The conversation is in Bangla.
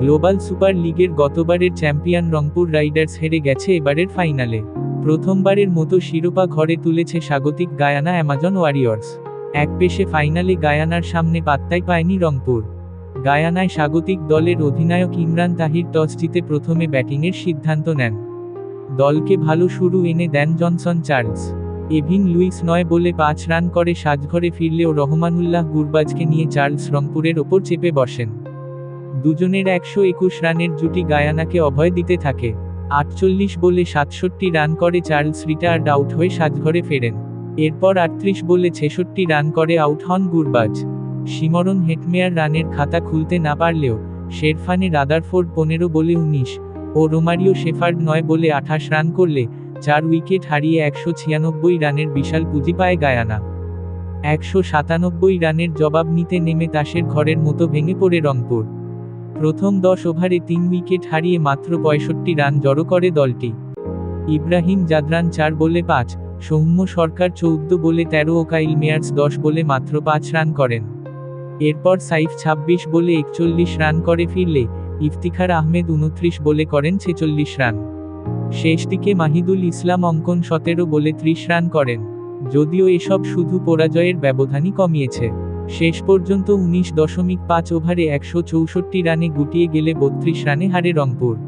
গ্লোবাল সুপার লিগের গতবারের চ্যাম্পিয়ন রংপুর রাইডার্স হেরে গেছে এবারের ফাইনালে। প্রথমবারের মতো শিরোপা ঘরে তুলেছে স্বাগতিক গায়ানা অ্যামাজন ওয়ারিয়র্স। এক পেশে ফাইনালে গায়ানার সামনে পাত্তাই পায়নি রংপুর। গায়ানায় স্বাগতিক দলের অধিনায়ক ইমরান তাহির টস জিতে প্রথমে ব্যাটিংয়ের সিদ্ধান্ত নেন। দলকে ভালো শুরু এনে দেন জনসন চার্লস। এভিন লুইস নয় বলে পাঁচ রান করে সাজঘরে ফিরলেও রহমানুল্লাহ গুরবাজকে নিয়ে চার্লস রংপুরের ওপর চেপে বসেন। দুজনের একশো একুশ রানের জুটি গায়ানাকে অভয় দিতে থাকে। আটচল্লিশ বলে সাতষট্টি রান করে চার্লস রিটায়ার্ড আউট হয়ে সাজঘরে ফেরেন। এরপর আটত্রিশ বলে ছেষট্টি রান করে আউট হন গুরবাজ। সিমরন হেটমেয়ার রানের খাতা খুলতে না পারলেও, শেরফানে রাদারফোর্ড পনেরো বলে উনিশ ও রোমারিও শেফার্ড নয় বলে আঠাশ রান করলে চার উইকেট হারিয়ে একশো ছিয়ানব্বই রানের বিশাল পুঁজি পায় গায়ানা। একশো সাতানব্বই রানের জবাব নিতে নেমে তাসের ঘরের মতো ভেঙে পড়ে রংপুর। প্রথম দশ ওভারে তিন উইকেট হারিয়ে মাত্র পঁয়ষট্টি রান জড়ো করে দলটি। ইব্রাহিম জাদরান চার বলে পাঁচ, সৌম্য সরকার চৌদ্দ বলে তেরো ও কাইল মেয়ার্স দশ বলে মাত্র পাঁচ রান করেন। এরপর সাইফ ছাব্বিশ বলে একচল্লিশ রান করে ফিরলে, ইফতিখার আহমেদ উনত্রিশ বলে করেন ছেচল্লিশ রান। শেষ দিকে মাহিদুল ইসলাম অঙ্কন সতেরো বলে ত্রিশ রান করেন, যদিও এসব শুধু পরাজয়ের ব্যবধানই কমিয়েছে। শেষ পর্যন্ত উনিশ দশমিক পাঁচ ওভারে একশো চৌষট্টি রানে গুটিয়ে গেলে বত্রিশ রানে হারে রংপুর।